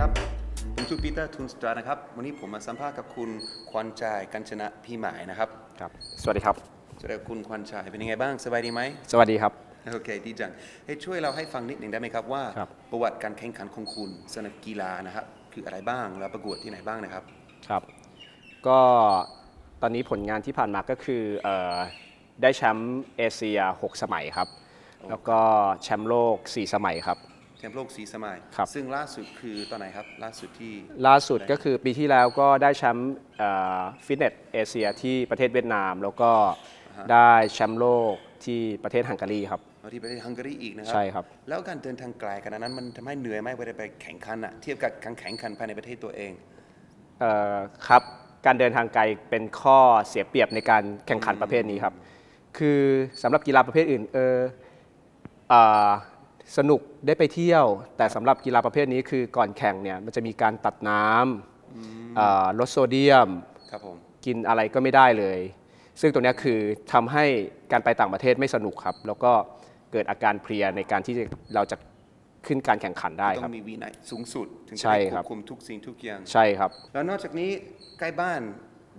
ปีเตอร์ทุนสตรานะครับ วันนี้ผมมาสัมภาษณ์กับคุณควันชายกัญชนะพี่หมายนะครับ ครับ สวัสดีครับสวัสดีครับคุณควันชายเป็นยังไงบ้าง สบายดีไหม สวัสดีครับ โอเค ดีจัง ให้ช่วยเราให้ฟังนิดหนึ่งได้ไหมครับว่าครับประวัติการแข่งขันของคุณสนามกีฬานะครับ คืออะไรบ้าง แล้วประกวดที่ไหนบ้างนะครับ ครับ ก็ตอนนี้ผลงานที่ผ่านมาก็คือเออได้แชมป์เอเชีย 6 สมัยครับ แล้วก็แชมป์โลก 4 สมัยครับ แชมป์โลกสีสมัย ครับ ซึ่งล่าสุดคือตอนไหนครับ ล่าสุดที่ ล่าสุดก็คือปีที่แล้วก็ได้แชมป์ฟิตเนสเอเชียที่ประเทศเวียดนาม แล้วก็ได้แชมป์โลกที่ประเทศฮังการีครับเอาที่ประเทศฮังการีอีกนะครัใช่ครับ แล้วการเดินทางไกลขนาดนั้นมันทำให้เหนื่อยไหมเวลาไปแข่งขันอะเทียบกับการแข่งขันภายในประเทศตัวเอง เอ่อครับการเดินทางไกลเป็นข้อเสียเปรียบในการแข่งขันประเภทนี้ครับ คือสำหรับกีฬาประเภทอื่นเอออ่า สนุกได้ไปเที่ยว แต่สำหรับกีฬาประเภทนี้คือก่อนแข่งเนี่ยมันจะมีการตัดน้ำอ่าลดโซเดียม ครับผมกินอะไรก็ไม่ได้เลย ซึ่งตรงเนี้ยคือทำให้การไปต่างประเทศไม่สนุกครับ แล้วก็เกิดอาการเพลียในการที่จะเราจะขึ้นการแข่งขันได้ต้ครัอบงมีวินัยสูงสุด ถึงจะใช่ได้คครัวบ บคุมทุกสิ่งทุกอย่าง ใช่ครับ แล้วนอกจากนี้ใกล้บ้าน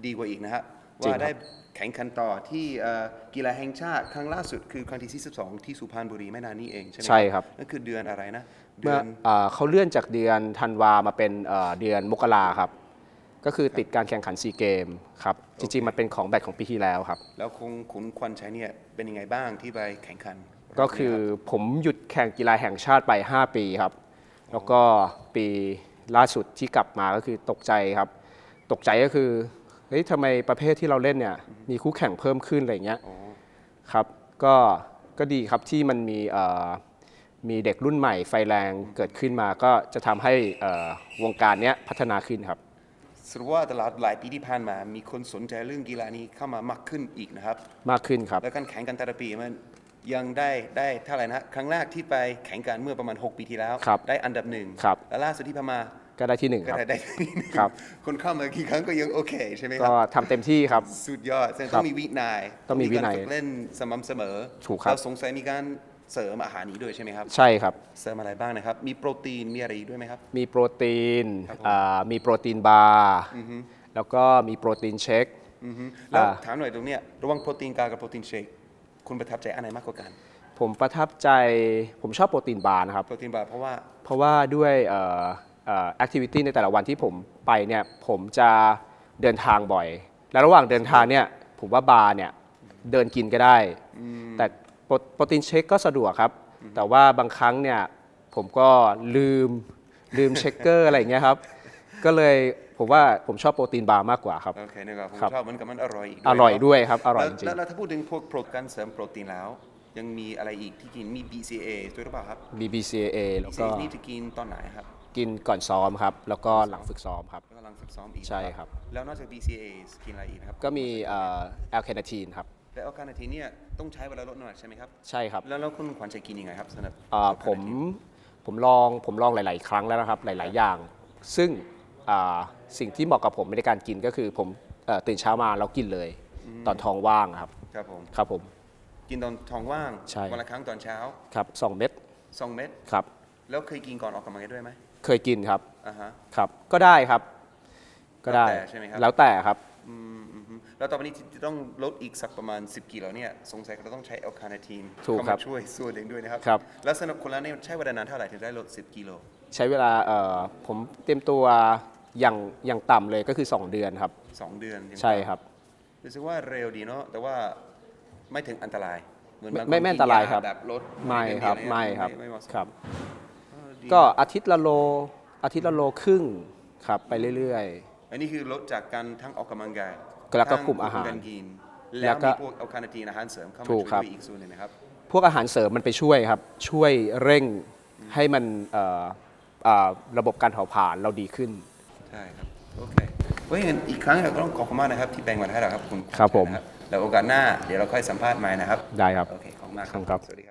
ดีกว่าอีกนะครับจริง ว่าครับได้แข่งขันต่อที่เอ่อกีฬาแห่งชาติครั้งล่าสุดคือครั้งที่ 42 ที่สุพรรณบุรีไม่นานนี้เองใช่ไหมใช่ครับนั่นคือเดือนอะไรนะเดืเมื่ออนเอ่อเขาเลื่อนจากเดือนธันวามาเป็นเอ่อเดือนมกราครับ ก็คือติดการแข่งขันซีเกมครับจริงๆมันเป็นของแบตของปีที่แล้วครับ แล้วคงขุนควันชัยเนี่ยเป็นยังไงบ้างที่ไปแข่งขัน ก็คือผมหยุดแข่งกีฬาแห่งชาติไป 5 ปีครับ แล้วก็ปีล่าสุดที่กลับมาก็คือตกใจครับ ตกใจก็คือ เฮ้ยทำไมประเภทที่เราเล่นเนี่ยมีคู่แข่งเพิ่มขึ้นอะไรอย่างเงี้ยอ๋อครับก็ก็ดีครับที่มันมีเอ่อมีเด็กรุ่นใหม่ไฟแรงเกิดขึ้นมาก็จะทำให้เอ่อวงการเนี้ยพัฒนาขึ้นครับสรุปว่าตลอดหลายปีที่ผ่านมา มีคนสนใจเรื่องกีฬานี้เข้ามามากขึ้นอีกนะครับ มากขึ้นครับ แล้วการแข่งกันแต่ละปีมันยังได้ได้เท่าไหร่นะครั้งแรกที่ไปแข่งกันเมื่อประมาณ 6 ปีที่แล้วครับได้อันดับหนึ่งครับแล้วล่าสุดที่พม่า ก็ได้ที่หนึ่งก็ครับได้ได้ที่หนึ่งครับ คนเข้ามากี่ครั้งก็ยังโอเคใช่ไหมคก็รับทำเต็มที่ครับ สุดยอดแสดงครัต้บองมีวินัยต้องมีวินัยการฝึกเล่นสม่ำเสมอถูกครับแล้วสงสัยมีการเสริมอาหารนี้ด้วยใช่ไหมครับ ใช่ครับ เสริมอะไรบ้างนะครับ มีโปรตีน มีอะไรอีกด้วยไหมครับ มีโปรตีนครับผมอ่ามีโปรตีนบาร์แล้วก็มีโปรตีนเชค อือฮึแล้วอ่า ถามหน่อยตรงเนี้ยระหว่างโปรตีนกากับโปรตีนเชค คุณประทับใจอันไหนมากกว่ากัน ผมประทับใจผมชอบโปรตีนบาร์นะครับ โปรตีนบาร์เพราะว่า เพราะว่าด้วย แอคทิวิตี้ในแต่ละวันที่ผมไปเนี่ยผมจะเดินทางบ่อย และระหว่างเดินทางเนี่ยผมว่าบาร์เนี่ยเดินกินก็ได้ แต่โปรโปรตีนเชคก็สะดวกครับ แต่ว่าบางครั้งเนี่ยผมก็ลืมลืมเชคเกอร์อะไรอย่างเงี้ยครับ ก็เลยผมว่าผมชอบโปรตีนบาร์มากกว่าครับ โอเคนะครับผมครับชอบเหมือนกับมันอร่อยอีกอร่อยเนะด้วยครับ อร่อยแล้วจริงแล้วแล้วถ้าพูดถึงพวกโปรการเสริมโปรตีนแล้ว ยังมีอะไรอีกที่กินมี BCA ด้วยหรือเปล่าครับๆ BBCA แล้วก็ BCA นี่จะกินตอนไหนครับ กินก่อนซ้อมครับ แล้วก็หลังฝึกซ้อมครับ แล้วกำลังฝึกซ้อมอีกใช่ครับ แล้วนอกจาก BCA กินอะไรอีกครับก็มีแอลคาเนทีนครับแต่อาการนาทีเนี่ยต้องใช้เวลาลดน้ำหนักใช่ไหมครับใช่ครับแล้วแล้วคุณขวัญจะกินยังไงครับสำหรับอ่าผมผมลองผมลองหลาย ๆ ครั้งแล้วนะครับหลาย ๆ อย่าง ซึ่งอ่าสิ่งที่เหมาะกับผมในการกินก็คือผมเอ่อตื่นเช้ามาแล้วกินเลย ตอนท้องว่างครับ ครับผมครับผม กินตอนท้องว่างใช่ วันละครั้งตอนเช้าครับสองเม็ด2เม็ดครับ แล้วเคยกินก่อนออกกำลังกายด้วยไหม เคยกินครับอ่าฮะครับ ก็ได้ครับ ก็ได้แล้วแต่ใช่ไหมครับ แล้วแต่ครับ อืมอืมอืมแล้วต่อไปนี้จะต้องลดอีกสักประมาณ 10กิโลเนี่ยสงสัยเราต้องใช้แอลคาเนทีนถูกเข้าครัมาบช่วยส่วนหนึ่งด้วยนะครับ ครับ แล้วสำหรับคนแล้วเนี่ยใช้เวลานานเท่าไหร่ถึงได้ลด 10กิโลใช้เวลาเอ่อผมเตรียมตัวอย่างอย่างต่ำเลยก็คือ 2 เดือนครับ2เดือนยังใช่ครับ รู้สึกว่าเร็วดีเนาะแต่ว่าไม่ถึงอันตรายเหมือนไม่บางคนไม่ไม่อันตรายครับกินแบบลดไม่ครับเดือนเดียวไม่ครับไม่เหมาะสมครับเออดี ก็อาทิตย์ละโล อาทิตย์ละโลครึ่งครับไปเรื่อยอันนี้คือลดจากการทั้งออกกำลังกายแล้วก็ทั้งคุมอาหารการกินแล้แล้ววก็มีพวกแอลคาเนทีนอาหารเสริมเข้ามาถูช่วกยครับด้วยอีกส่วนหนึ่งนะครับๆพวกอาหารเสริมมันไปช่วยครับ ช่วยเร่งให้มันเอ่อเอ่อระบบการเผาผลาญเราดีขึ้นใช่ครับโอเคเฮ้ยงั้นอีกครั้งเราก็ต้องขอบคุณมากนะครับ ที่แบ่งเวลาให้เราครับคุณครับผมนะแล้วโอกาสหน้าเดี๋ยวเราค่อยสัมภาษณ์ใหม่นะครับ ได้ครับโอเคขอบคุณมากครับสวัสดีครับ